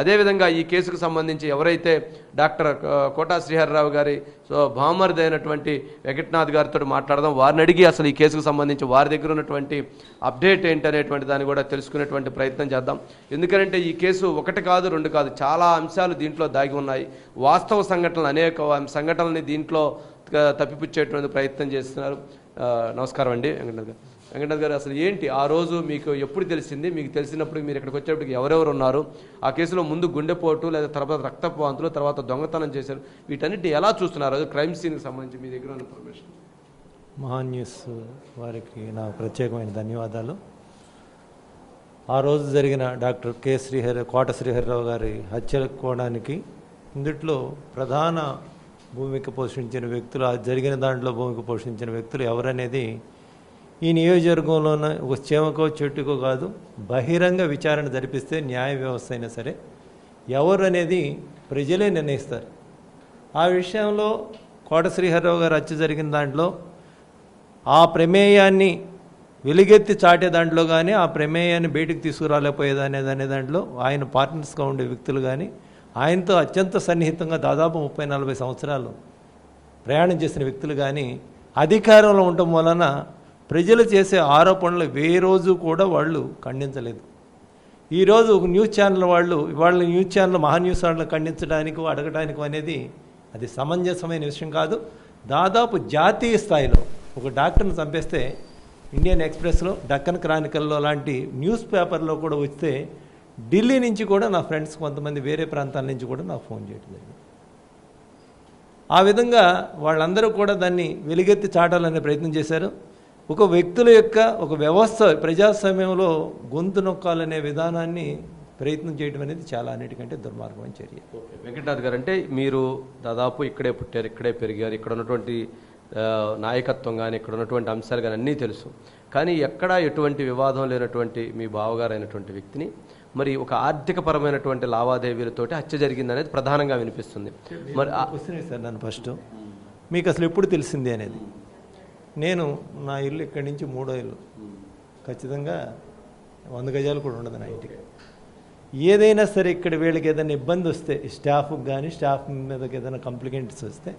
అదేవిధంగా ఈ కేసుకు సంబంధించి ఎవరైతే డాక్టర్ కోటా శ్రీహరిరావు గారి సో భామర్ది అయినటువంటి వెంకటనాథ్ గారితో మాట్లాడదాం. వారిని అడిగి అసలు ఈ కేసుకు సంబంధించి వారి దగ్గర ఉన్నటువంటి అప్డేట్ ఏంటనేటువంటి దాన్ని కూడా తెలుసుకునేటువంటి ప్రయత్నం చేద్దాం. ఎందుకంటే ఈ కేసు ఒకటి కాదు రెండు కాదు చాలా అంశాలు దీంట్లో దాగి ఉన్నాయి. వాస్తవ సంఘటనలు అనేక సంఘటనల్ని దీంట్లో తప్పిపుచ్చేటువంటి ప్రయత్నం చేస్తున్నారు. నమస్కారం అండి వెంకటనాథ్ గారు. వెంకటనాథ్ గారు అసలు ఏంటి? ఆ రోజు మీకు ఎప్పుడు తెలిసింది? మీకు తెలిసినప్పుడు మీరు ఇక్కడికి వచ్చేప్పటికి ఎవరెవరు ఉన్నారు? ఆ కేసులో ముందు గుండెపోటు లేదా తర్వాత రక్తపాంతులు తర్వాత దొంగతనం చేశారు. వీటన్నిటి ఎలా చూస్తున్నారు? అది క్రైమ్ సీన్కి సంబంధించి మీ దగ్గర ఉన్న ఇన్ఫర్మేషన్. మహాన్ న్యూస్ వారికి నా ప్రత్యేకమైన ధన్యవాదాలు. ఆ రోజు జరిగిన డాక్టర్ కె శ్రీహరి కోట శ్రీహరిరావు గారి హత్యకోవడానికి ఇందుట్లో ప్రధాన భూమిక పోషించిన వ్యక్తులు జరిగిన దాంట్లో భూమిక పోషించిన వ్యక్తులు ఎవరనేది ఈ నియోజకవర్గంలోన ఒక చేమకో చెట్టుకో కాదు బహిరంగ విచారణ జరిపిస్తే న్యాయ వ్యవస్థ అయినా సరే ఎవరు అనేది ప్రజలే నిర్ణయిస్తారు. ఆ విషయంలో కోట శ్రీహరరావు గారు హత్య జరిగిన దాంట్లో ఆ ప్రమేయాన్ని వెలుగెత్తి చాటే దాంట్లో కానీ ఆ ప్రమేయాన్ని బయటికి తీసుకురాలేకపోయేదనే అనే దాంట్లో ఆయన పార్ట్నర్స్గా ఉండే వ్యక్తులు కానీ ఆయనతో అత్యంత సన్నిహితంగా దాదాపు ముప్పై నలభై సంవత్సరాలు ప్రయాణం చేసిన వ్యక్తులు కానీ అధికారంలో ఉండటం వలన ప్రజలు చేసే ఆరోపణలు ఏ రోజు కూడా వాళ్ళు ఖండించలేదు. ఈరోజు ఒక న్యూస్ ఛానల్ వాళ్ళు వాళ్ళ news channel Maha news channel ఖండించడానికి అడగడానికి అనేది అది సమంజసమైన విషయం కాదు. దాదాపు జాతీయ స్థాయిలో ఒక డాక్టర్ని చంపేస్తే ఇండియన్ ఎక్స్ప్రెస్లో డక్కన్ క్రానికల్లో లాంటి న్యూస్ పేపర్లో కూడా వస్తే ఢిల్లీ నుంచి కూడా నా ఫ్రెండ్స్ కొంతమంది వేరే ప్రాంతాల నుంచి కూడా నాకు ఫోన్ చేయడం జరిగింది. ఆ విధంగా వాళ్ళందరూ కూడా దాన్ని వెలుగెత్తి చాటాలనే ప్రయత్నం చేశారు. ఒక వ్యక్తుల యొక్క ఒక వ్యవస్థ ప్రజాస్వామ్యంలో గొంతు నొక్కాలనే విధానాన్ని ప్రయత్నం చేయడం అనేది చాలా అన్నిటికంటే దుర్మార్గమైన చర్య. వెంకటనాథ్ గారు అంటే మీరు దాదాపు ఇక్కడే పుట్టారు ఇక్కడే పెరిగారు ఇక్కడ ఉన్నటువంటి నాయకత్వం కానీ ఇక్కడ ఉన్నటువంటి అంశాలు కానీ అన్నీ తెలుసు. కానీ ఎక్కడా ఎటువంటి వివాదం లేనటువంటి మీ బావగారు అయినటువంటి వ్యక్తిని మరి ఒక ఆర్థికపరమైనటువంటి లావాదేవీలతోటి హత్య జరిగింది అనేది ప్రధానంగా వినిపిస్తుంది. మరి సార్ నన్ను ఫస్ట్. మీకు అసలు ఎప్పుడు తెలిసింది అనేది? నేను నా ఇల్లు ఇక్కడి నుంచి మూడో ఇల్లు. ఖచ్చితంగా వంద గజాలు కూడా ఉండదు నా ఇంటికి. ఏదైనా సరే ఇక్కడ వీళ్ళకి ఏదైనా ఇబ్బంది వస్తే స్టాఫ్కి కానీ స్టాఫ్ మీదకి ఏదైనా కంప్లైంట్స్ వస్తే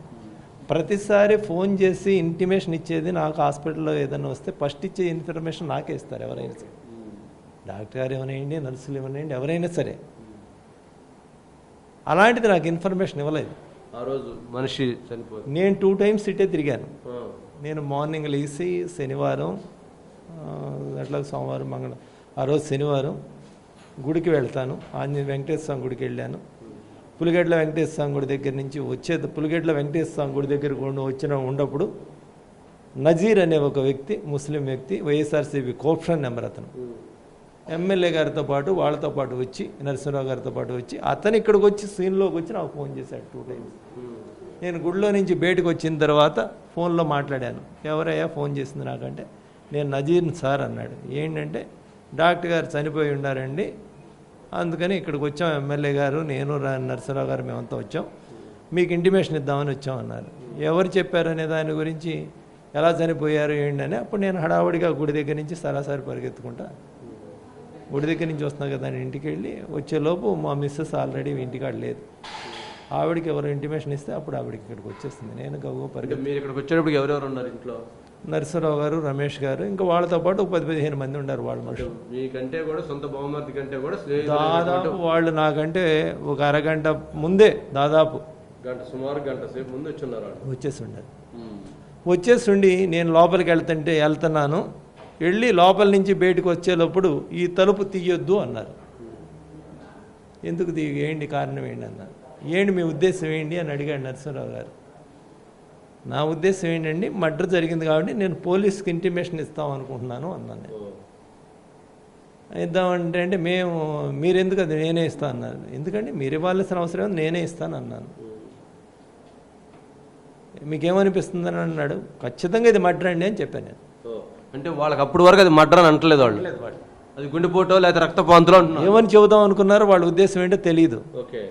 ప్రతిసారి ఫోన్ చేసి ఇంటిమేషన్ ఇచ్చేది నాకు హాస్పిటల్లో ఏదైనా వస్తే ఫస్ట్ ఇచ్చే ఇన్ఫర్మేషన్ నాకే ఇస్తారు ఎవరైనా సరే. డాక్టర్ గారు ఏమనేయండి నర్సులు ఏమనేయండి ఎవరైనా సరే. అలాంటిది నాకు ఇన్ఫర్మేషన్ ఇవ్వలేదు. ఆ రోజు మనిషి చనిపోయింది నేను టూ టైమ్స్ ఇటే తిరిగాను. నేను మార్నింగ్ లేచి శనివారం అట్లా సోమవారం మంగళం ఆ రోజు శనివారం గుడికి వెళ్తాను. ఆంజనేయ వెంకటేశ్వర స్వామి గుడికి వెళ్ళాను. పులిగడ్ల వెంకటేశ్వర స్వామి గుడి దగ్గర నుంచి వచ్చే పులిగడ్ల వెంకటేశ్వర స్వామి గుడి దగ్గర కూడా వచ్చిన ఉండప్పుడు నజీర్ అనే ఒక వ్యక్తి ముస్లిం వ్యక్తి వైఎస్ఆర్సీపీ కోప్షన్ నెంబర్ అతను. ఎమ్మెల్యే గారితో పాటు వాళ్ళతో పాటు వచ్చి నరసింహరావు గారితో పాటు వచ్చి అతను ఇక్కడికి వచ్చి సీన్లోకి వచ్చి నాకు ఫోన్ చేశాడు టూ టైమ్స్. నేను గుడిలో నుంచి బయటకు వచ్చిన తర్వాత ఫోన్లో మాట్లాడాను. ఎవరయ్యా ఫోన్ చేసింది నాకంటే? నేను నజీర్ సార్ అన్నాడు. ఏంటంటే డాక్టర్ గారు చనిపోయి ఉన్నారండి. అందుకని ఇక్కడికి వచ్చాం ఎమ్మెల్యే గారు నేను రా- గారు మేమంతా వచ్చాం. మీకు ఇంటిమేషన్ ఇద్దామని వచ్చాం అన్నారు. ఎవరు చెప్పారనే దాని గురించి ఎలా చనిపోయారు ఏంటని అప్పుడు నేను హడావుడిగా గుడి దగ్గర నుంచి సరాసరి పరిగెత్తుకుంటా. గుడి దగ్గర నుంచి వస్తున్నా కదా ఇంటికి వెళ్ళి వచ్చేలోపు మా మిస్సెస్ ఆల్రెడీ ఇంటికాడ లేదు. ఆవిడకి ఎవరు ఇంటిమేషన్ ఇస్తే అప్పుడు ఆవిడకి ఇక్కడికి వచ్చేస్తుంది. నేను గవ్వ పరిగెత్తి మీరు ఇక్కడికి వచ్చేటప్పుడు ఎవరెవరు ఉన్నారు ఇంట్లో? నరసింహరావు గారు రమేష్ గారు ఇంకా వాళ్ళతో పాటు ఒక పది పదిహేను మంది ఉన్నారు వాళ్ళ మనుషులు. మీకంటే కూడా సొంత బహుమతి కంటే కూడా దాదాపు వాళ్ళు నాకంటే ఒక అరగంట ముందే దాదాపు గంట సుమారు గంట సేపు ముందు వచ్చి ఉన్నారు వాళ్ళు. వచ్చేసి ఉన్నారు వచ్చేసిండి నేను లోపలికి వెళ్తుంటే వెళ్తున్నాను. వెళ్ళి లోపల నుంచి బయటకు వచ్చేటప్పుడు ఈ తలుపు తీయొద్దు అన్నారు. ఎందుకు తీ ఏంటి కారణం ఏంటి అన్నారు. ఏంటి మీ ఉద్దేశం ఏంటి అని అడిగాడు నరసింహరావు గారు. నా ఉద్దేశం ఏంటండి మర్డర్ జరిగింది కాబట్టి నేను పోలీస్కి ఇంటిమేషన్ ఇస్తాం అనుకుంటున్నాను అన్నాను నేను. ఇద్దామంటే అంటే మేము మీరు ఎందుకు అది నేనే ఇస్తాను అన్నారు. ఎందుకంటే మీరు ఇవ్వాల్సిన అవసరం నేనే ఇస్తాను అన్నాను. మీకేమనిపిస్తుందని అన్నాడు ఖచ్చితంగా ఇది మర్డర్ అండి అని చెప్పాను నేను. అంటే వాళ్ళకి అప్పుడు వరకు అది మర్డర్ అని అంటలేదు వాళ్ళు. అది గుండెపోటో లేదా రక్తపాంతులో ఏమని చెబుదాం అనుకున్నారో వాళ్ళ ఉద్దేశం ఏంటో తెలియదు ఓకే.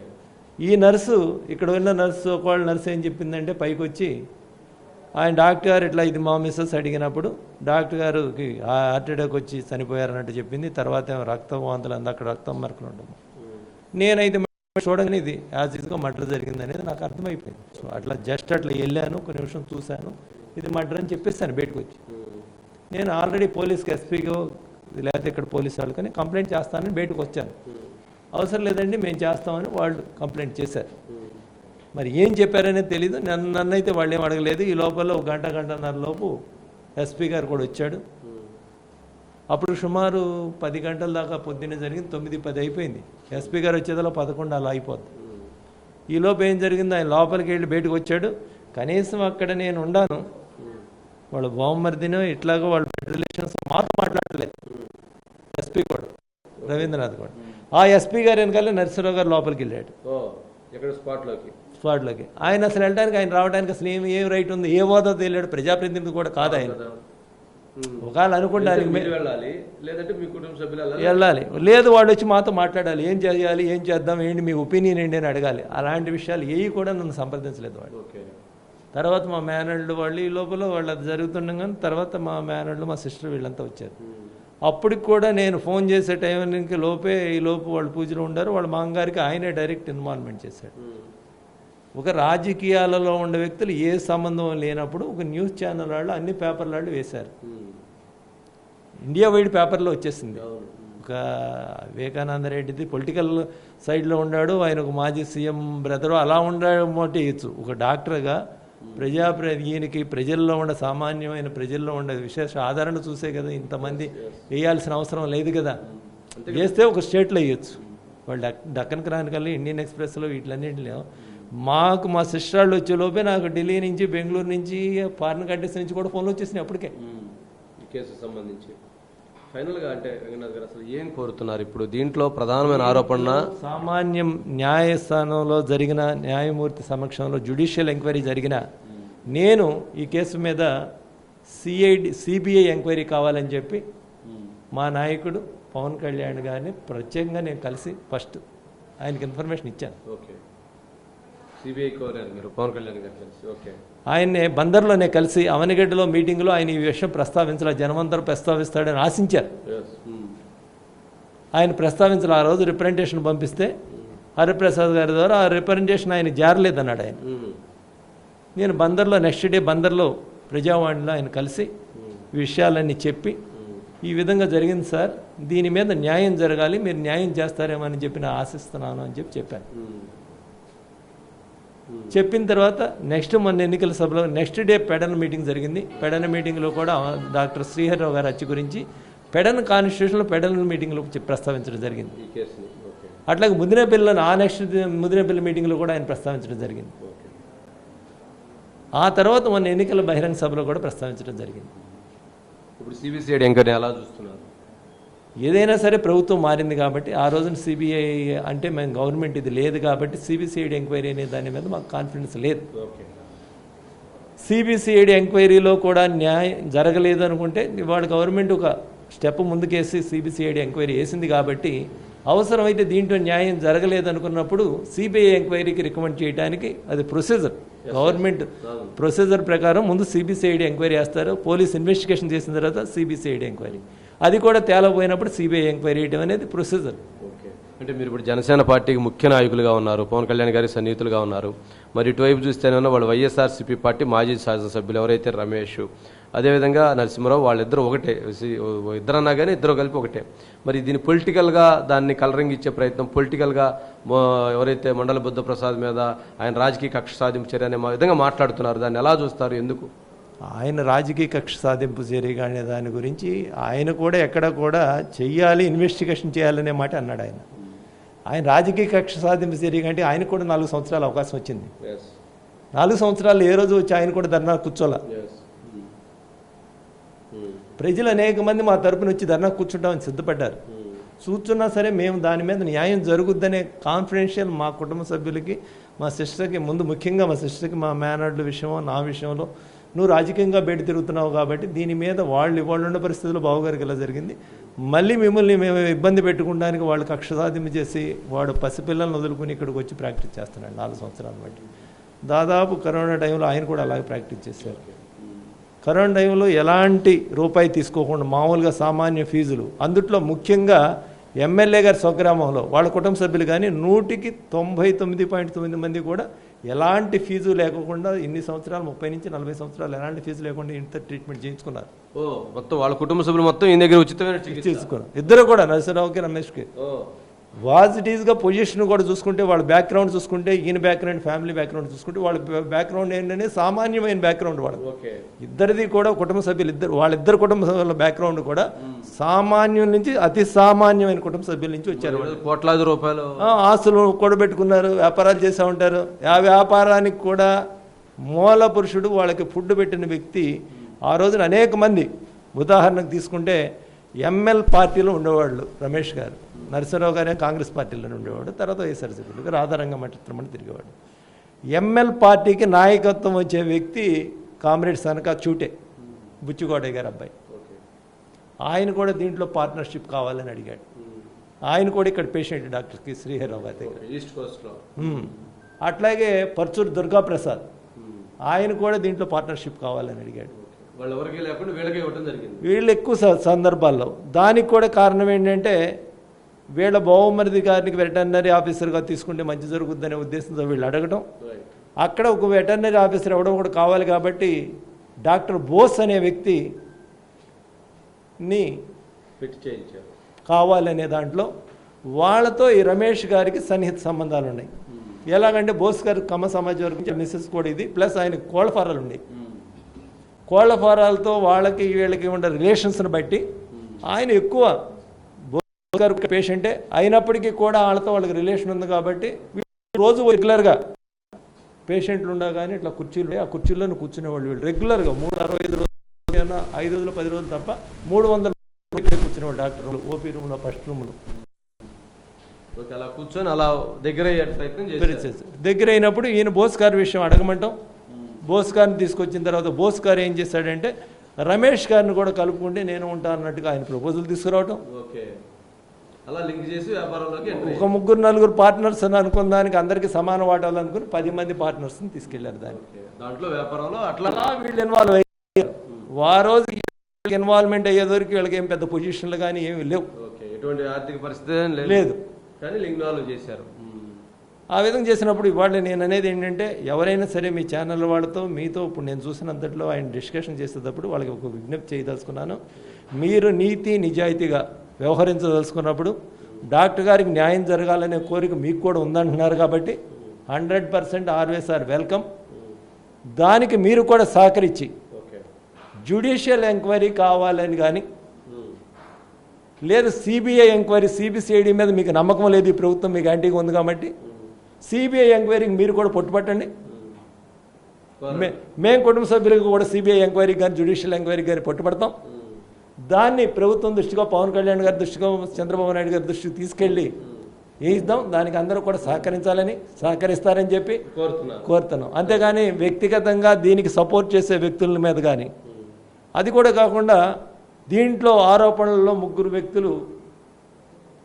ఈ నర్సు ఇక్కడ ఉన్న నర్సు ఒకవేళ నర్సు ఏం చెప్పిందంటే పైకి వచ్చి ఆయన డాక్టర్ గారు ఇట్లా ఇది మా మిస్సెస్ అడిగినప్పుడు డాక్టర్ గారికి హార్ట్ అటాక్ వచ్చి చనిపోయారన్నట్టు చెప్పింది. తర్వాత రక్తం వాంతులు అంది అక్కడ రక్తం మరకలు ఉండము నేనైతే చూడగానే ఇది యాజ్ ఇస్గా మర్డర్ జరిగింది అనేది నాకు అర్థమైపోయింది. సో అట్లా జస్ట్ అట్లా వెళ్ళాను ఒక నిమిషం చూశాను. ఇది మర్డర్ అని చెప్పేస్తాను బయటకు వచ్చి నేను ఆల్రెడీ పోలీస్కి ఎస్పీగా లేకపోతే ఇక్కడ పోలీస్ వాళ్ళకని కంప్లైంట్ చేస్తానని బయటకు వచ్చాను అవసరం లేదండి మేము చేస్తామని వాళ్ళు కంప్లైంట్ చేశారు. మరి ఏం చెప్పారనేది తెలీదు. నన్ను నన్నైతే వాళ్ళు ఏం అడగలేదు. ఈ లోపల ఒక గంట గంటన్నర లోపు ఎస్పీ గారు కూడా వచ్చాడు. అప్పుడు సుమారు పది గంటల దాకా పొద్దున్నే జరిగింది. తొమ్మిది పది అయిపోయింది. ఎస్పీ గారు వచ్చేదాలో పదకొండు అలా అయిపోద్ది. ఈ లోపు ఏం జరిగింది ఆయన లోపలికి వెళ్ళి బయటకు వచ్చాడు. కనీసం అక్కడ నేను ఉండాను. వాళ్ళ బామ్మర్దినో ఇట్లాగో వాళ్ళ రిలేషన్స్ మాత్రం మాట్లాడలేదు. ఎస్పీ కూడా రవీంద్రనాథ్ కూడా. ఆ ఎస్పీ గారు వెనకాల నరసింహరావు గారు లోపలికి వెళ్ళాడు. స్పాట్లోకి? స్పాట్లోకి. ఆయన అసలు వెళ్ళడానికి ఆయన రావడానికి అసలు ఏం ఏం రైట్ ఉంది ఏ హోదా తెలియడు ప్రజాప్రతినిధి కూడా కాదు ఆయన. ఒకవేళ అనుకుంటానికి మీరు వెళ్ళాలి లేదంటే మీ కుటుంబ సభ్యులు వెళ్ళాలి? లేదు వాళ్ళు వచ్చి మాతో మాట్లాడాలి ఏం చేయాలి ఏం చేద్దాం ఏంటి మీ ఒపీనియన్ ఏంటి అని అడగాలి. అలాంటి విషయాలు ఏవి కూడా నన్ను సంప్రదించలేదు ఓకే. తర్వాత మా మేనల్డ్ వాళ్ళు ఈ లోపల వాళ్ళు అది జరుగుతుండగా తర్వాత మా మేనల్డ్ మా సిస్టర్ వీళ్ళంతా వచ్చారు. అప్పటికి కూడా నేను ఫోన్ చేసే టైంకి లోపే ఈ లోపు వాళ్ళు పూజలో ఉండారు. వాళ్ళ మామగారికి ఆయనే డైరెక్ట్ ఇన్వాల్వ్మెంట్ చేశాడు. ఒక రాజకీయాలలో ఉండే వ్యక్తులు ఏ సంబంధం లేనప్పుడు ఒక న్యూస్ ఛానల్ వాళ్ళు అన్ని పేపర్ల వాళ్ళు వేశారు. ఇండియా వైడ్ పేపర్లో వచ్చేసింది. ఒక వివేకానంద రెడ్డిది పొలిటికల్ సైడ్లో ఉన్నాడు. ఆయన ఒక మాజీ సీఎం బ్రదరు అలా ఇచ్చు. ఒక డాక్టర్గా ప్రజా ఈయనకి ప్రజల్లో ఉండే సామాన్యమైన ప్రజల్లో ఉండే విశేష ఆదరణ చూసే కదా ఇంతమంది వేయాల్సిన అవసరం లేదు కదా. వేస్తే ఒక స్టేట్లో వేయచ్చు. వాళ్ళు డక్కన్కి రాని క్రానికల్ ఇండియన్ ఎక్స్ప్రెస్లో వీటిలన్నింటిలో మాకు మా సిస్టర్లు వచ్చేలోపే వచ్చే లోపే నాకు ఢిల్లీ నుంచి బెంగళూరు నుంచి ఫారిన్ కంట్రీస్ నుంచి కూడా ఫోన్లు వచ్చేసినాయి అప్పటికే. కేసు సంబంధించి. ఫైనల్గా అంటే వెంకటనాథ్ గారు అసలు ఏం కోరుతున్నారు ఇప్పుడు దీంట్లో ప్రధానమైన ఆరోపణ? సామాన్యం న్యాయస్థానంలో జరిగిన న్యాయమూర్తి సమక్షంలో జ్యుడిషియల్ ఎంక్వైరీ జరిగిన నేను ఈ కేసు మీద సిఐడి సిబిఐ ఎంక్వైరీ కావాలని చెప్పి మా నాయకుడు పవన్ కళ్యాణ్ గారిని ప్రత్యేకంగా నేను కలిసి ఫస్ట్ ఆయనకి ఇన్ఫర్మేషన్ ఇచ్చాను. ఓకే. సిబిఐ కోరారు మీరు పవన్ కళ్యాణ్ గారు కలిసి. ఓకే. ఆయన్నే బందర్లోనే కలిసి అవనిగడ్డలో మీటింగ్లో ఆయన ఈ విషయం ప్రస్తావించాల జనమంతరం ప్రస్తావిస్తాడని ఆశించారు. ఆయన ప్రస్తావించాలి ఆ రోజు రిప్రజెంటేషన్ పంపిస్తే హరిప్రసాద్ గారి ద్వారా ఆ రిప్రజెంటేషన్ ఆయన జారలేదన్నాడు ఆయన. నేను బందర్లో నెక్స్ట్ డే బందర్లో ప్రజావాణిలో ఆయన కలిసి ఈ విషయాలన్నీ చెప్పి ఈ విధంగా జరిగింది సార్ దీని మీద న్యాయం జరగాలి మీరు న్యాయం చేస్తారేమో అని చెప్పి నేను ఆశిస్తున్నాను అని చెప్పి చెప్పాను. చెప్పిన తర్వాత నెక్స్ట్ మొన్న ఎన్నికల సభలో నెక్స్ట్ డే పెడన్ మీటింగ్ జరిగింది. పెడన్ మీటింగ్లో కూడా డాక్టర్ శ్రీహర్రావు గారి హత్య గురించి పెడన్ కాన్స్టిట్యూషన్లో పెడన్ మీటింగ్లో ప్రస్తావించడం జరిగింది. అట్లాగే ముదినేపల్లిలో ఆ నెక్స్ట్ ముదినేపల్లి మీటింగ్లో కూడా ఆయన ప్రస్తావించడం జరిగింది. ఆ తర్వాత మొన్న ఎన్నికల బహిరంగ సభలో కూడా ప్రస్తావించడం జరిగింది. ఇప్పుడు సిబిసిఐడి ఎంక్వైరీ ఎలా చూస్తున్నారు? ఏదైనా సరే ప్రభుత్వం మారింది కాబట్టి ఆ రోజున సిబిఐ అంటే మేము గవర్నమెంట్ ఇది లేదు కాబట్టి సిబిసిఐడి ఎంక్వైరీ అనే దాని మీద మాకు కాన్ఫిడెన్స్ లేదు. సిబిసిఐడి ఎంక్వైరీలో కూడా న్యాయం జరగలేదు అనుకుంటే ఇవాళ గవర్నమెంట్ ఒక స్టెప్ ముందుకేసి సిబిసిఐడి ఎంక్వైరీ వేసింది కాబట్టి అవసరమైతే దీంట్లో న్యాయం జరగలేదు అనుకున్నప్పుడు సిబిఐ ఎంక్వైరీకి రికమెండ్ చేయడానికి అది ప్రొసీజర్ గవర్నమెంట్ ప్రొసీజర్ ప్రకారం ముందు సిబిసిఐడి ఎంక్వైరీ వేస్తారు పోలీస్ ఇన్వెస్టిగేషన్ చేసిన తర్వాత సిబిసిఐడి ఎంక్వైరీ. అది కూడా తేలపోయినప్పుడు సిబిఐ ఎంక్వైరీ చేయడం అనేది ప్రొసీజర్ ఓకే. అంటే మీరు ఇప్పుడు జనసేన పార్టీకి ముఖ్య నాయకులుగా ఉన్నారు పవన్ కళ్యాణ్ గారి సన్నిహితులుగా ఉన్నారు. మరి ఇటువైపు చూస్తేనే వాళ్ళు వైఎస్ఆర్సీపీ పార్టీ మాజీ శాసనసభ్యులు ఎవరైతే రమేష్ అదేవిధంగా నరసింహరావు వాళ్ళిద్దరూ ఒకటే సి- ఇద్దరన్నా కానీ ఇద్దరు కలిపి ఒకటే. మరి దీన్ని పొలిటికల్గా దాన్ని కలరింగ్ ఇచ్చే ప్రయత్నం పొలిటికల్గా ఎవరైతే మండల బుద్ధ ప్రసాద్ మీద ఆయన రాజకీయ కక్ష సాధింపు అనే మా విధంగా మాట్లాడుతున్నారు. దాన్ని ఎలా చూస్తారు? ఎందుకు? ఆయన రాజకీయ కక్ష సాధింపు అనే దాని గురించి ఆయన కూడా ఎక్కడ కూడా చెయ్యాలి ఇన్వెస్టిగేషన్ చేయాలనే మాట అన్నాడు ఆయన. ఆయన రాజకీయ కక్ష సాధింపు చర్య అంటే ఆయనకు కూడా నాలుగు సంవత్సరాల అవకాశం వచ్చింది. నాలుగు సంవత్సరాలు ఏ రోజు వచ్చి ఆయన కూడా ధర్నా కూర్చోాల? ప్రజలు అనేక మంది మా తరపున వచ్చి ధర్నా కూర్చుంటామని సిద్ధపడ్డారు. కూర్చున్నా సరే మేము దాని మీద న్యాయం జరుగుద్దనే కాన్ఫిడెన్షియల్ మా కుటుంబ సభ్యులకి మా సిస్టర్కి ముందు ముఖ్యంగా మా సిస్టర్కి మా మేనర్ల విషయమో నా విషయంలో నువ్వు రాజకీయంగా బయట తిరుగుతున్నావు కాబట్టి దీని మీద వాళ్ళు ఇవాళ ఉన్న పరిస్థితుల్లో బావగారికి ఇలా జరిగింది? మళ్ళీ మిమ్మల్ని మేము ఇబ్బంది పెట్టుకోవడానికి వాళ్ళు కక్ష సాధింపు చేసి వాడు పసిపిల్లల్ని వదులుకుని ఇక్కడికి వచ్చి ప్రాక్టీస్ చేస్తున్నాడు నాలుగు సంవత్సరాలు బట్టి. దాదాపు కరోనా టైంలో ఆయన కూడా అలాగే ప్రాక్టీస్ చేశారు. కరోనా టైంలో ఎలాంటి రూపాయి తీసుకోకుండా మామూలుగా సామాన్య ఫీజులు అందుట్లో ముఖ్యంగా ఎమ్మెల్యే గారి స్వగ్రామంలో వాళ్ళ కుటుంబ సభ్యులు కానీ నూటికి తొంభై తొమ్మిది పాయింట్ తొమ్మిది మంది కూడా ఎలాంటి ఫీజు లేకుండా ఇన్ని సంవత్సరాలు ముప్పై నుంచి నలభై సంవత్సరాలు ఎలాంటి ఫీజు లేకుండా ఇంత ట్రీట్మెంట్ చేయించుకున్నారు. ఓ మొత్తం వాళ్ళ కుటుంబ సభ్యులు మొత్తం ఈయన దగ్గర ఉచితమైన తీసుకున్నారు. ఇద్దరు కూడా నరసింహరావుకి రమేష్కి. వాజ్ ఇట్ ఈస్గా పొజిషన్ కూడా చూసుకుంటే వాళ్ళ బ్యాక్గ్రౌండ్ చూసుకుంటే ఈయన బ్యాక్గ్రౌండ్ ఫ్యామిలీ బ్యాక్గ్రౌండ్ చూసుకుంటే వాళ్ళ బ్యాక్గ్రౌండ్ ఏంటంటే సామాన్యమైన బ్యాక్గ్రౌండ్ వాళ్ళ ఇద్దరిది కూడా కుటుంబ సభ్యులు ఇద్దరు వాళ్ళిద్దరు కుటుంబ సభ్యుల బ్యాక్గ్రౌండ్ కూడా సామాన్యం నుంచి అతి సామాన్యమైన కుటుంబ సభ్యుల నుంచి వచ్చారు. కోట్లాది రూపాయలు. ఆస్తులు కూడబెట్టుకున్నారు వ్యాపారాలు చేస్తూ ఉంటారు. ఆ వ్యాపారానికి కూడా మూల పురుషుడు వాళ్ళకి ఫుడ్ పెట్టిన వ్యక్తి ఆ రోజున అనేక మంది ఉదాహరణకు తీసుకుంటే ఎంఎల్ పార్టీలో ఉండేవాళ్ళు రమేష్ గారు. నరసింహరావు గారే కాంగ్రెస్ పార్టీలో ఉండేవాడు తర్వాత వైఎస్ఆర్సీపీలో రాధారంగ మఠత్రమని తిరిగేవాడు. ఎంఎల్ పార్టీకి నాయకత్వం వచ్చే వ్యక్తి కామ్రేడ్ సనకా చూటే బుచ్చిగోడయ్య గారు అబ్బాయి. ఆయన కూడా దీంట్లో పార్ట్నర్షిప్ కావాలని అడిగాడు. ఆయన కూడా ఇక్కడ పేషెంట్ డాక్టర్కి శ్రీహరిరావు గారి దగ్గర. ఈస్ట్ కోస్ట్లో మ్మ్. అట్లాగే పర్చూరు దుర్గాప్రసాద్. ఆయన కూడా దీంట్లో పార్ట్నర్షిప్ కావాలని అడిగాడు. వాళ్ళు ఎక్కువ సందర్భాల్లో. దానికి కూడా కారణం ఏంటంటే వీళ్ళ బహుమరిది గారికి వెటర్నరీ ఆఫీసర్గా తీసుకుంటే మంచి జరుగుద్దనే ఉద్దేశంతో వీళ్ళు అడగడం అక్కడ ఒక వెటర్నరీ ఆఫీసర్ ఎవడో కూడా కావాలి కాబట్టి డాక్టర్ బోస్ అనే వ్యక్తి ని పెట్టి చేయించారు. కావాలనే దాంట్లో వాళ్ళతో ఈ రమేష్ గారికి సన్నిహిత సంబంధాలు ఉన్నాయి. ఎలాగంటే బోస్ గారు కమ్మ సమాజ వర్గం మిస్సెస్ కూడా ఇది ప్లస్ ఆయన కోళ్ళ ఫారాలు ఉన్నాయి. కోళ్ళ ఫారాలతో వాళ్ళకి వీళ్ళకి ఉండే రిలేషన్స్ని బట్టి ఆయన ఎక్కువ గారు పేషెంటే అయినప్పటికీ కూడా వాళ్ళతో వాళ్ళకి రిలేషన్ ఉంది కాబట్టి వీళ్ళు రోజు రెగ్యులర్గా పేషెంట్లు ఉండగా కానీ ఇట్లా కుర్చీలు ఆ కుర్చీల్లోనే కూర్చునేవాళ్ళు వీళ్ళు రెగ్యులర్గా మూడు అరవై ఐదు రోజులు ఐదు రోజులు పది రోజులు తప్ప మూడు వందల ఇక్కడే కూర్చునేవాళ్ళు డాక్టర్లు ఓపీ రూమ్లో ఫస్ట్ రూమ్లో. అలా కూర్చొని అలా దగ్గర దగ్గర అయినప్పుడు ఈయన బోస్ గారి విషయం అడగమంటాం. బోస్ గారిని తీసుకొచ్చిన తర్వాత బోస్ గారు ఏం చేశాడంటే రమేష్ గారిని కూడా కలుపుకుంటే నేను ఉంటా అన్నట్టుగా ఆయన ప్రపోజల్ తీసుకురావటం. ఓకే. అలా లింక్ చేసి వ్యాపారంలోకి ఒక ముగ్గురు నలుగురు పార్ట్నర్స్ అని అనుకున్న దానికి అందరికీ సమాన వాటాలు అనుకుని పది మంది పార్ట్నర్స్ని తీసుకెళ్ళారు ఓకే. దాంట్లో వ్యాపారంలో అట్లా వీళ్ళు ఇన్వాల్వ్ అయ్యారు. ఆ రోజు ఇన్వాల్వ్మెంట్ అయ్యేదరికి వీళ్ళకి ఏం పెద్ద పొజిషన్లు కానీ ఏమి లేవు. ఎటువంటి ఆర్థిక పరిస్థితి లేదు. కానీ చేశారు. ఆ విధంగా చేసినప్పుడు ఇవాళ నేను అనేది ఏంటంటే ఎవరైనా సరే మీ ఛానల్ వాళ్ళతో మీతో ఇప్పుడు నేను చూసినంతట్లో ఆయన డిస్కషన్ చేసేటప్పుడు వాళ్ళకి ఒక విజ్ఞప్తి చేయదలుచుకున్నాను. మీరు నీతి నిజాయితీగా వ్యవహరించదలుచుకున్నప్పుడు డాక్టర్ గారికి న్యాయం జరగాలనే కోరిక మీకు కూడా ఉందంటున్నారు కాబట్టి hundred percent always are welcome. దానికి మీరు కూడా సహకరించి జ్యుడిషియల్ ఎంక్వైరీ కావాలని కానీ లేదు సిబిఐ ఎంక్వైరీ సిబిసిఐడి మీద మీకు నమ్మకం లేదు ఈ ప్రభుత్వం మీకు యాంటీగా ఉంది కాబట్టి సిబిఐ ఎంక్వైరీకి మీరు కూడా పట్టుపట్టండి మే మేము కుటుంబ సభ్యులకు కూడా సిబిఐ ఎంక్వైరీ కానీ జ్యుడిషియల్ ఎంక్వైరీ కానీ పట్టుపడతాం దాన్ని ప్రభుత్వం దృష్టిగా పవన్ కళ్యాణ్ గారి దృష్టిగా చంద్రబాబు నాయుడు గారి దృష్టికి తీసుకెళ్ళి వేయిద్దాం దానికి అందరూ కూడా సహకరించాలని సహకరిస్తారని చెప్పి కోరుతున్నాం. అంతేగాని వ్యక్తిగతంగా దీనికి సపోర్ట్ చేసే వ్యక్తుల మీద కానీ అది కూడా కాకుండా దీంట్లో ఆరోపణలలో ముగ్గురు వ్యక్తులు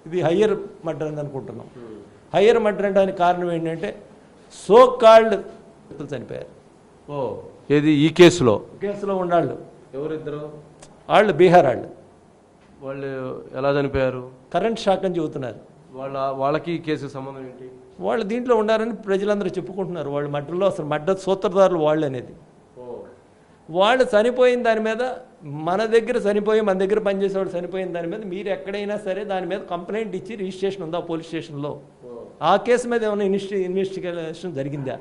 ఇది హయ్యర్ మర్డర్ అని అనుకుంటున్నాం. హయ్యర్ మర్డర్ అనడానికి కారణం ఏంటంటే సో కాల్డ్ వ్యక్తులు చనిపోయారు. ఓ ఏది? ఈ కేసులో? కేసులో ఉన్నాళ్ళు ఎవరిద్దరు? వాళ్ళు బీహార్ వాళ్ళు వాళ్ళు ఎలా చనిపోయారు? కరెంట్ షాక్ అని చెబుతున్నారు. వాళ్ళ వాళ్ళకి ఈ కేసుకి సంబంధం ఏంటి? వాళ్ళు దీంట్లో ఉన్నారని ప్రజలందరూ చెప్పుకుంటున్నారు. వాళ్ళు మర్డర్లో అసలు మర్డర్ సూత్రధారులు వాళ్ళు అనేది. వాళ్ళు చనిపోయిన దాని మీద మన దగ్గర చనిపోయి మన దగ్గర పనిచేసేవాడు చనిపోయిన దాని మీద మీరు ఎక్కడైనా సరే దాని మీద కంప్లైంట్ ఇచ్చి రిజిస్ట్రేషన్ ఉందా? పోలీస్ స్టేషన్లో. ఆ కేసు మీద ఏమైనా ఇన్వెస్టి ఇన్వెస్టిగేషన్ జరిగిందా?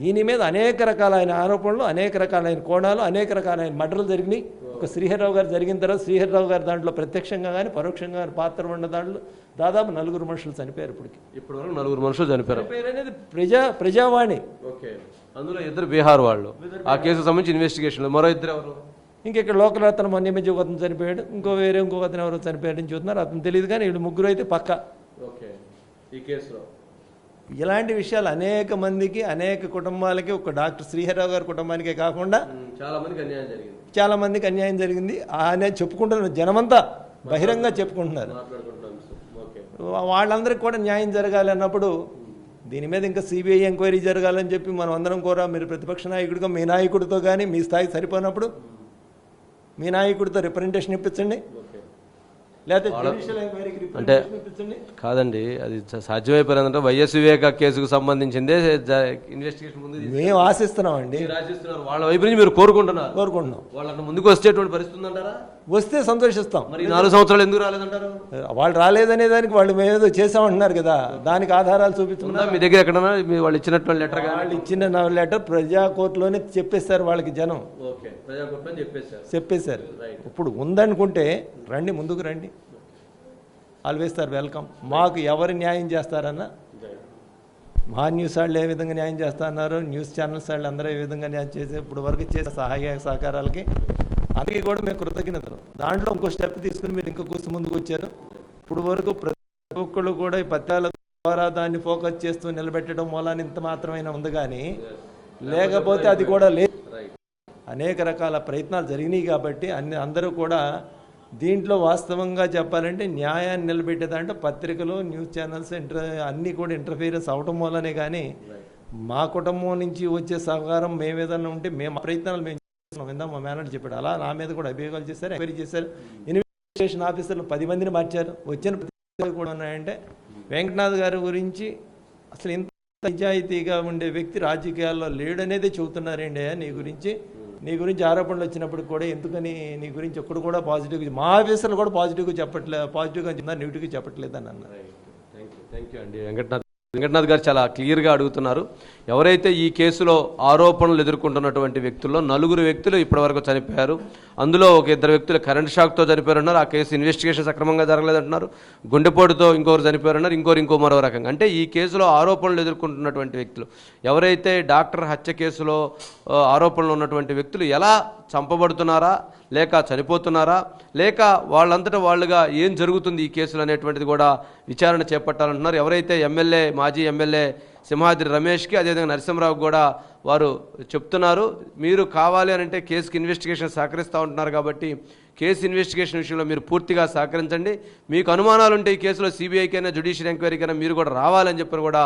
దీని మీద అనేక రకాలైన ఆరోపణలు అనేక రకాలైన కోణాలు అనేక రకాలైన మర్డర్లు జరిగినాయి. ఒక శ్రీహరిరావు గారు జరిగిన తర్వాత శ్రీహరిరావు గారు దాంట్లో ప్రత్యక్షంగా కానీ పరోక్షంగా కానీ పాత్ర ఉన్న దాంట్లో దాదాపు నలుగురు మనుషులు చనిపోయారు ఇప్పటికి. ఇప్పటి వరకు నలుగురు మనుషులు చనిపోయారు. అనేది ప్రజా ప్రజావాణి. ఓకే. అందులో ఇద్దరు బీహార్ వాళ్ళు. ఆ కేసుకు సంబంధించి ఇన్వెస్టిగేషన్ మరో ఇద్దరు ఎవరు? ఇంకెక్కడ లోకల్ అతను మొన్న మధ్య ఒక అతను చనిపోయాడు ఇంకో వేరే ఇంకో అతను ఎవరో చనిపోయాడని చూస్తున్నారు. అతను తెలియదు కానీ వీళ్ళు ముగ్గురు అయితే పక్క. ఓకే. ఈ కేసులో. ఇలాంటి విషయాలు అనేక మందికి అనేక కుటుంబాలకి ఒక డాక్టర్ శ్రీహరిరావు గారి కుటుంబానికే కాకుండా చాలా మందికి అన్యాయం జరిగింది. చాలా మందికి అన్యాయం జరిగింది. ఆయన చెప్పుకుంటున్న జనమంతా బహిరంగ చెప్పుకుంటున్నారు. వాళ్ళందరికీ కూడా న్యాయం జరగాలి అన్నప్పుడు దీని మీద ఇంకా సిబిఐ ఎంక్వైరీ జరగాలని చెప్పి మనం అందరం కోరా. మీరు ప్రతిపక్ష నాయకుడిగా మీ నాయకుడితో కానీ మీ స్థాయి సరిపోయినప్పుడు మీ నాయకుడితో రిప్రజెంటేషన్ ఇప్పించండి. లేకపోతే అంటే-. కాదండి అది స- సాధ్యమైపోయిందంటే వైఎస్ వివేక కేసుకు సంబంధించిందే ఇన్వెస్టిగేషన్ ముందు మేము ఆశిస్తున్నామండి. మీరు రాసిస్తున్నారు వాళ్ళ వైపు నుంచి మీరు కోరుకుంటున్నారు. కోరుకుంటున్నాం. వాళ్ళని ముందుకు వచ్చేటువంటి పరిస్థితి ఉందంటారా? వస్తే సంతోషిస్తాం. మరి ఈ నాలుగు సంవత్సరాలు ఎందుకు రాలేదంటారు? వాళ్ళు రాలేదనే దానికి వాళ్ళు మేమేదో చేసామంటున్నారు కదా దానికి ఆధారాలు చూపించుకున్నా ఉందా? మీ దగ్గర ఎక్కడన్నా? మీ వాళ్ళు ఇచ్చినటువంటి లెటర్ వాళ్ళు ఇచ్చిన లెటర్ ప్రజా కోర్టులోనే చెప్పేస్తారు వాళ్ళకి జనం. చెప్పేశారు. చెప్పేశారు. ఇప్పుడు ఉందనుకుంటే రండి ముందుకు రండి. Always are welcome. మాకు ఎవరు న్యాయం చేస్తారన్నా? మా న్యూస్ వాళ్ళు ఏ విధంగా న్యాయం చేస్తున్నారు న్యూస్ ఛానల్స్ వాళ్ళు అందరూ ఏ విధంగా న్యాయం చేసి ఇప్పుడు వరకు చేసే సహాయ సహకారాలకి అందుకే కూడా మేము కృతజ్ఞతలు. దాంట్లో ఇంకో స్టెప్ తీసుకుని మీరు ఇంకో కూర్చు ముందుకు వచ్చారు. ఇప్పుడు వరకు ప్రతి ఒక్కళ్ళు కూడా ఈ పత్యాల ద్వారా దాన్ని ఫోకస్ చేస్తూ నిలబెట్టడం మూలాన్ని ఇంత మాత్రమైనా ఉంది కానీ లేకపోతే అది కూడా లేదు. అనేక రకాల ప్రయత్నాలు జరిగినాయి కాబట్టి అన్ని అందరూ కూడా దీంట్లో వాస్తవంగా చెప్పాలంటే న్యాయాన్ని నిలబెట్టేదంటే పత్రికలు న్యూస్ ఛానల్స్ ఇంటర్ అన్నీ కూడా ఇంటర్ఫీరెన్స్ అవటం వల్లనే కానీ మా కుటుంబం నుంచి వచ్చే సహకారం మేము ఏదైనా ఉంటే మేము ఆ ప్రయత్నాలు మేము చేస్తున్నాం. ఇందా మా మేనేజర్ చెప్పాడు. అలా నా మీద కూడా అభియోగాలు చేశారు ఎంక్వైరీ చేశారు. ఇన్వెస్టిగేషన్ ఆఫీసర్లు పది మందిని మార్చారు. వచ్చిన కూడా ఉన్నాయంటే వెంకటనాథ్ గారి గురించి అసలు ఇంత నిజాయితీగా ఉండే వ్యక్తి రాజకీయాల్లో లేడనేదే చెబుతున్నారండి నీ గురించి? నీ గురించి ఆరోపణలు వచ్చినప్పుడు కూడా ఎందుకని నీ గురించి ఒక్కడు కూడా పాజిటివ్ మా ఆఫీసర్లు కూడా పాజిటివ్గా చెప్పట్లే పాజిటివ్గా చెప్తున్నారు నెగిటివ్గా చెప్పట్లేదు అని అన్నారు. థ్యాంక్ యూ థ్యాంక్ యూ అండి. వెంకటనాథ్ వెంకటనాథ్ గారు చాలా క్లియర్గా అడుగుతున్నారు. ఎవరైతే ఈ కేసులో ఆరోపణలు ఎదుర్కొంటున్నటువంటి వ్యక్తుల్లో నలుగురు వ్యక్తులు ఇప్పటివరకు చనిపోయారు. అందులో ఒక ఇద్దరు వ్యక్తులు కరెంట్ షాక్తో చనిపోయారన్నారు. ఆ కేసు ఇన్వెస్టిగేషన్ సక్రమంగా జరగలేదంటున్నారు. గుండెపోటుతో ఇంకోరు చనిపోయారన్నారు. ఇంకోరు ఇంకో మరో రకంగా. అంటే ఈ కేసులో ఆరోపణలు ఎదుర్కొంటున్నటువంటి వ్యక్తులు ఎవరైతే డాక్టర్ హత్య కేసులో ఆరోపణలు ఉన్నటువంటి వ్యక్తులు ఎలా చంపబడుతున్నారా? లేక చనిపోతున్నారా? లేక వాళ్ళంతటా వాళ్ళుగా ఏం జరుగుతుంది ఈ కేసులు అనేటువంటిది కూడా విచారణ చేపట్టాలంటున్నారు. ఎవరైతే ఎమ్మెల్యే మాజీ ఎమ్మెల్యే సింహాద్రి రమేష్కి అదేవిధంగా నరసింహరావు కూడా వారు చెప్తున్నారు. మీరు కావాలి అని అంటే కేసుకి ఇన్వెస్టిగేషన్ సహకరిస్తూ ఉంటున్నారు కాబట్టి కేసు ఇన్వెస్టిగేషన్ విషయంలో మీరు పూర్తిగా సహకరించండి. మీకు అనుమానాలు ఉంటే ఈ కేసులో సిబిఐకైనా జ్యుడిషియల్ ఎంక్వైరీకైనా మీరు కూడా రావాలని చెప్పని కూడా